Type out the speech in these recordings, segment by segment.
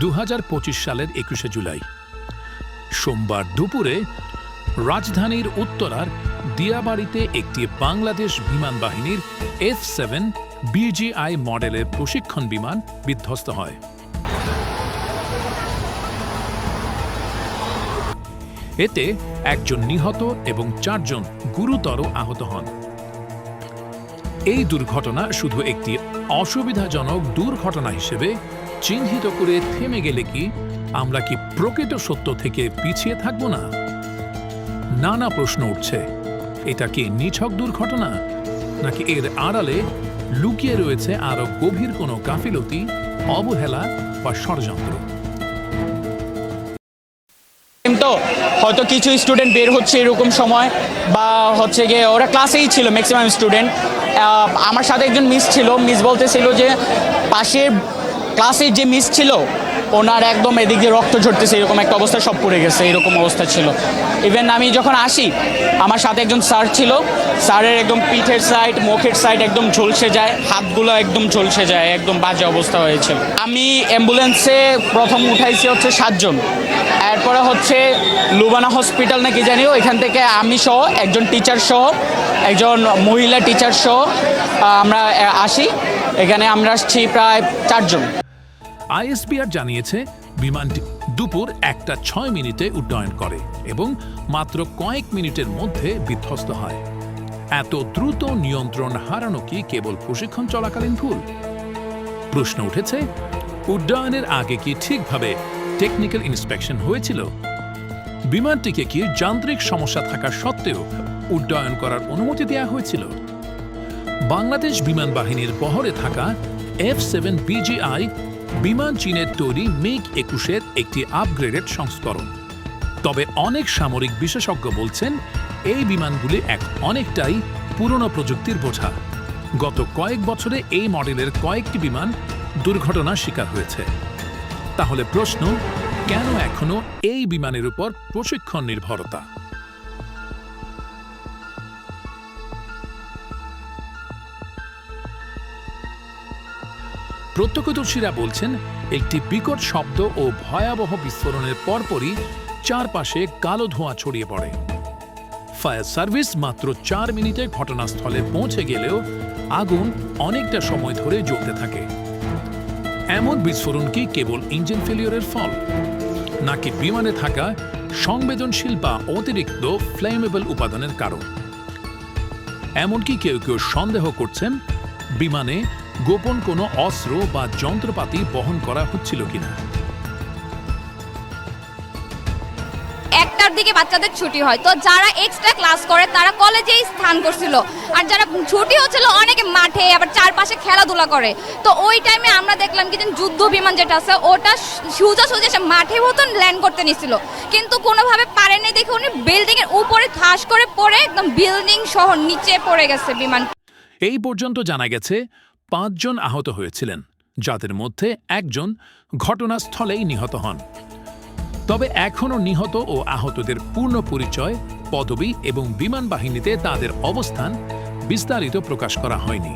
দু হাজার পঁচিশ সালের একুশে জুলাই। সোমবার দুপুরে রাজধানীর উত্তরার দিয়াবাড়িতে একটি বাংলাদেশ বিমান বাহিনীর এফ সেভেন বিজিআই মডেলের প্রশিক্ষণ বিমান বিধ্বস্ত হয়। এতে একজন নিহত এবং চারজন গুরুতর আহত হন। এই দুর্ঘটনা শুধু একটি অসুবিধাজনক দুর্ঘটনা হিসেবে চিহ্নিত করে থেমে গেলে কি আমরা কি প্রকৃত সত্য থেকে পিছিয়ে থাকব না? নানা প্রশ্ন উঠছে। এটা কি নিছক দুর্ঘটনা? নাকি এর আড়ালে লুকিয়ে রয়েছে আরও গভীর কোনো গাফিলতি, অবহেলা বা ষড়যন্ত্র? তো হয়তো কিছু স্টুডেন্ট বের হচ্ছে এরকম সময়, বা হচ্ছে গিয়ে ওরা ক্লাসেই ছিল ম্যাক্সিমাম স্টুডেন্ট আমার সাথে একজন মিস ছিল মিস বলতেছিল যে পাশের ক্লাসের যে মিস ছিল, ওনার একদম এদিক দিয়ে রক্ত ঝরতেছে, এরকম একটা অবস্থা সব পড়ে গেছে, এরকম অবস্থা ছিল। ইভেন আমি যখন আসি, আমার সাথে একজন স্যার ছিল, স্যারের একদম পিঠের সাইড মুখের সাইড একদম ঝলসে যায়, হাতগুলো একদম ঝলসে যায়, একদম বাজে অবস্থা হয়েছে। আমি অ্যাম্বুলেন্সে প্রথম উঠাইছি হচ্ছে সাতজন। এরপরে হচ্ছে লুবানা হসপিটাল নাকি জানিও এখান থেকে আমি সহ একজন টিচার সহ, একজন মহিলা টিচার সহ আমরা আসি। এখানে আমরা আসছি প্রায় চারজন। আইএসবিআর জানিয়েছে, বিমানটি দুপুর একটা ছয় মিনিটে উড্ডয়ন করে এবং মাত্র কয়েক মিনিটের মধ্যে বিধ্বস্ত হয়। এত দ্রুত নিয়ন্ত্রণ হারানো কি কেবল প্রশিক্ষণ চলাকালীন ভুল? প্রশ্ন উঠেছে, উড্ডয়নের আগে কি ঠিকভাবে টেকনিক্যাল ইন্সপেকশন হয়েছিল? বিমানটিকে কি যান্ত্রিক সমস্যা থাকা সত্ত্বেও উড্ডয়ন করার অনুমতি দেওয়া হয়েছিল? বাংলাদেশ বিমান বাহিনীর বহরে থাকা এফ সেভেন বিজিআই বিমান চীনের তৈরি মিগ একুশের একটি আপগ্রেডেড সংস্করণ। তবে অনেক সামরিক বিশেষজ্ঞ বলছেন, এই বিমানগুলি এক অনেকটাই পুরনো প্রযুক্তির বোঝা। গত কয়েক বছরে এই মডেলের কয়েকটি বিমান দুর্ঘটনার শিকার হয়েছে। তাহলে প্রশ্ন, কেন এখনও এই বিমানের উপর প্রশিক্ষণ নির্ভরতা প্রত্যক্ষদর্শীরা বলছেন, একটি বিকট শব্দ ও ভয়াবহ বিস্ফোরণের পরপরই চারপাশে কালো ধোঁয়া ছড়িয়ে পড়ে। ফায়ার সার্ভিস মাত্র চার মিনিটে ঘটনাস্থলে পৌঁছে গেলেও আগুন অনেকটা সময় ধরে জ্বলতে থাকে। এমন বিস্ফোরণ কি কেবল ইঞ্জিন ফেলিওরের ফল? নাকি বিমানে থাকা সংবেদনশীল বা অতিরিক্ত ফ্লেমেবল উপাদানের কারণ? এমনকি কেউ কেউ সন্দেহ করছেন, বিমানে গোপন কোনো অস্ত্র বা যন্ত্রপাতি বহন করা হচ্ছিল কিনা? একটার দিকে বাচ্চাদের ছুটি হয়। তো যারা এক্সট্রা ক্লাস করে তারা কলেজেই স্থান করছিল। আর যারা ছুটি হচ্ছিল অনেকে মাঠে আবার চারপাশে খেলাধুলা করে। তো ওই টাইমে আমরা দেখলাম কি যে যুদ্ধ বিমান যেটা আছে ওটা সোজা সোজা সে মাঠের মতন ল্যান্ড করতে নিছিল। কিন্তু কোনোভাবে পারেনি দেখে উনি বিল্ডিং এর উপরে ঠাস করে পড়ে একদম বিল্ডিং সহ নিচে পড়ে গেছে বিমান। এই পর্যন্ত জানা গেছে পাঁচজন আহত হয়েছিলেন, যাদের মধ্যে একজন ঘটনাস্থলেই নিহত হন। তবে এখনও নিহত ও আহতদের পূর্ণ পরিচয়, পদবি এবং বিমান বাহিনীতে তাদের অবস্থান বিস্তারিত প্রকাশ করা হয়নি।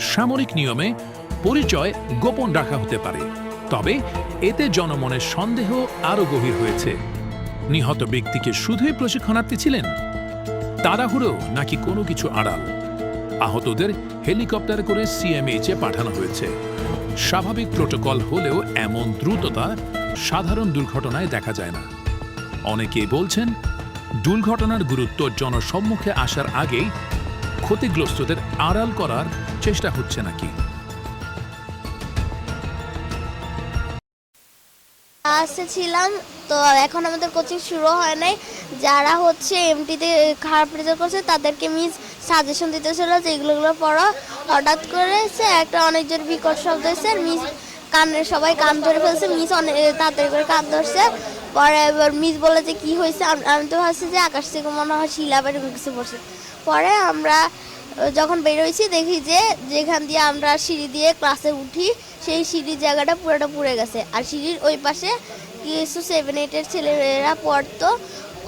সামরিক নিয়মে পরিচয় গোপন রাখা হতে পারে, তবে এতে জনমনের সন্দেহ আরও গভীর হয়েছে। নিহত ব্যক্তিকে শুধুই প্রশিক্ষণার্থী ছিলেন? তাড়াহুড়ো নাকি কোনো কিছু আড়াল? আহতদের হেলিকপ্টার করে সিএমএইচে পাঠানো হয়েছে। স্বাভাবিক প্রোটোকল হলেও এমন দ্রুততা সাধারণ দুর্ঘটনায় দেখা যায় না। অনেকেই বলছেন, দুর্ঘটনার গুরুত্ব জনসম্মুখে আসার আগেই ক্ষতিগ্রস্তদের আড়াল করার চেষ্টা হচ্ছে নাকি? ক্লাসে ছিলাম তো এখন আমাদের কোচিং শুরু হয় নাই। যারা হচ্ছে এমটিতে খারাপ রেজাল্ট করছে, তাদেরকে মিস সাজেশন দিতেছিল যে এগুলোগুলো পড়ো। হঠাৎ করেছে একটা অনেক জোর বিকট শব্দ এসে মিস কানের সবাই কান ধরে ফেলছে মিস অনেক তাড়াতাড়ি করে কান ধরছে। পরে এবার মিস বলে যে কী হয়েছে? আমি তো ভাবছি যে আকাশ থেকে মনে হয় শিলা বা এরকম কিছু পড়ছে পরে আমরা যখন বেরোইছি দেখি যে যেখান দিয়ে আমরা সিঁড়ি দিয়ে ক্লাসে উঠি, সেই সিঁড়ির জায়গাটা পুরোটা পুড়ে গেছে। আর সিঁড়ির ওই পাশে কিছু সেভেন এইটের ছেলেরা পড়তো।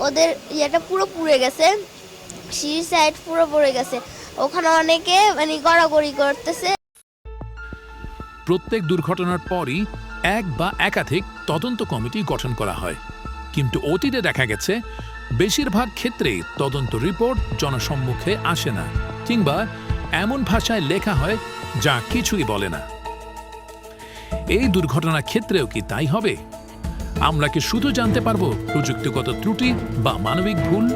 ওদের ইয়েটা পুরো পুড়ে গেছে। সিঁড়ির সাইড পুরো পড়ে গেছে। ওখানে অনেকে মানে গড়াগড়ি করতেছে। প্রত্যেক দুর্ঘটনার পরই এক বা একাধিক তদন্ত কমিটি গঠন করা হয়। কিন্তু অতীতে দেখা গেছে, বেশিরভাগ ক্ষেত্রেই তদন্ত রিপোর্ট জনসম্মুখে আসে না, কিংবা এমন ভাষায় লেখা হয় যা কিছুই বলে না। এই দুর্ঘটনার ক্ষেত্রেও কি তাই হবে? আমরা কি শুধু জানতে পারব প্রযুক্তিগত ত্রুটি বা মানবিক ভুল?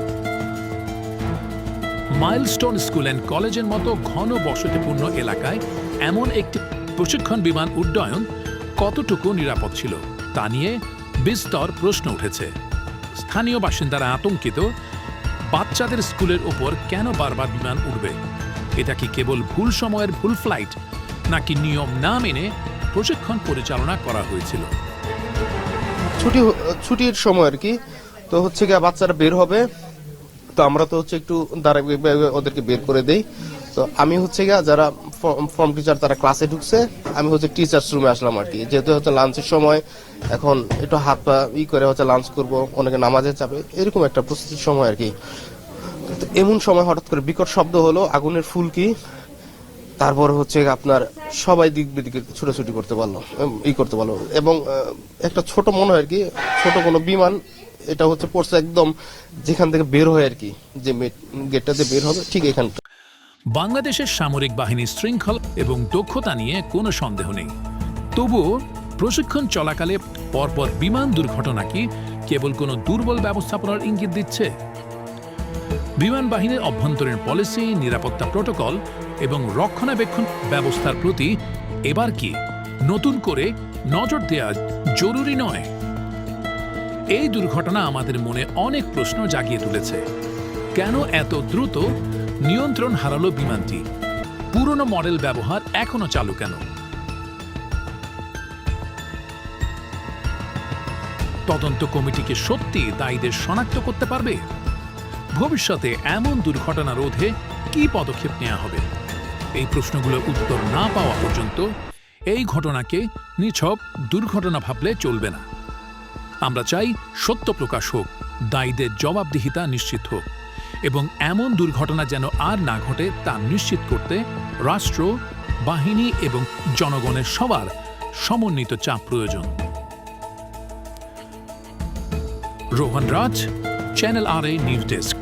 মাইলস্টোন স্কুল অ্যান্ড কলেজের মতো ঘন বসতিপূর্ণ এলাকায় এমন একটি প্রশিক্ষণ বিমান উড্ডয়ন কতটুকু নিরাপদ ছিল তা নিয়ে বিস্তর প্রশ্ন উঠেছে। স্থানীয় বাসিন্দারা আতঙ্কিত, বাচ্চাদের স্কুলের ওপর কেন বারবার বিমান উঠবে এটা কি কেবল ভুল সময়ের ভুল ফ্লাইট নাকি নিয়ম না মেনে প্রশিক্ষণ পরিচালনা করা হয়েছিল? ছুটি ছুটির সময় আর কি। তো হচ্ছে গিয়ে বাচ্চারা বের হবে। তো আমরা তো হচ্ছে একটু দাঁড়া ওদেরকে বের করে দেই। তো আমি হচ্ছে গিয়ে যারা ফর্ম টিচার তারা ক্লাসে ঢুকছে, আমি হচ্ছে টিচার্স রুমে আসলাম আর কি। যেহেতু হচ্ছে লাঞ্চের সময়, এখন একটু হাত পা ই করে হচ্ছে লাঞ্চ করব, অনেকে নামাজে যাবে, এরকম একটা প্রস্তুতির সময় আর কি। এমন সময় হঠাৎ করে বিকট শব্দ হলো, আগুনের ফুলকি। তারপর হচ্ছে আপনার সবাই দিক বিদিকে ছুটোছুটি করতে পারল ই করতে পারল। এবং একটা ছোট মনে হয় আর কি, ছোট কোনো বিমান, এটা হচ্ছে পড়ছে একদম যেখান থেকে বের হয় আর কি, যে গেটটা দিয়ে বের হবে, ঠিক এখানটা। বাংলাদেশের সামরিক বাহিনীর শৃঙ্খল এবং দক্ষতা নিয়ে কোনো সন্দেহ নেই। তবুও প্রশিক্ষণ চলাকালে পরপর বিমান দুর্ঘটনা কি কেবল কোনো দুর্বল ব্যবস্থাপনার ইঙ্গিত দিচ্ছে? বিমান বাহিনীর অভ্যন্তরীণ পলিসি, নিরাপত্তা প্রোটোকল এবং রক্ষণাবেক্ষণ ব্যবস্থার প্রতি এবার কি নতুন করে নজর দেওয়া জরুরি নয়? এই দুর্ঘটনা আমাদের মনে অনেক প্রশ্ন জাগিয়ে তুলেছে। কেন এত দ্রুত নিয়ন্ত্রণ হারালো বিমানটি? পুরনো মডেল ব্যবহার এখনও চালু কেন? তদন্ত কমিটিকে সত্যি দায়ীদের শনাক্ত করতে পারবে? ভবিষ্যতে এমন দুর্ঘটনা রোধে কি পদক্ষেপ নেওয়া হবে? এই প্রশ্নগুলোর উত্তর না পাওয়া পর্যন্ত এই ঘটনাকে নিছক দুর্ঘটনা ভাবলে চলবে না। আমরা চাই সত্য প্রকাশ হোক, দায়ীদের জবাবদিহিতা নিশ্চিত হোক এবং এমন দুর্ঘটনা যেন আর না ঘটে তা নিশ্চিত করতে রাষ্ট্র, বাহিনী এবং জনগণের সবার সমন্বিত চাপ প্রয়োজন। Rohan Raj channel R A news desk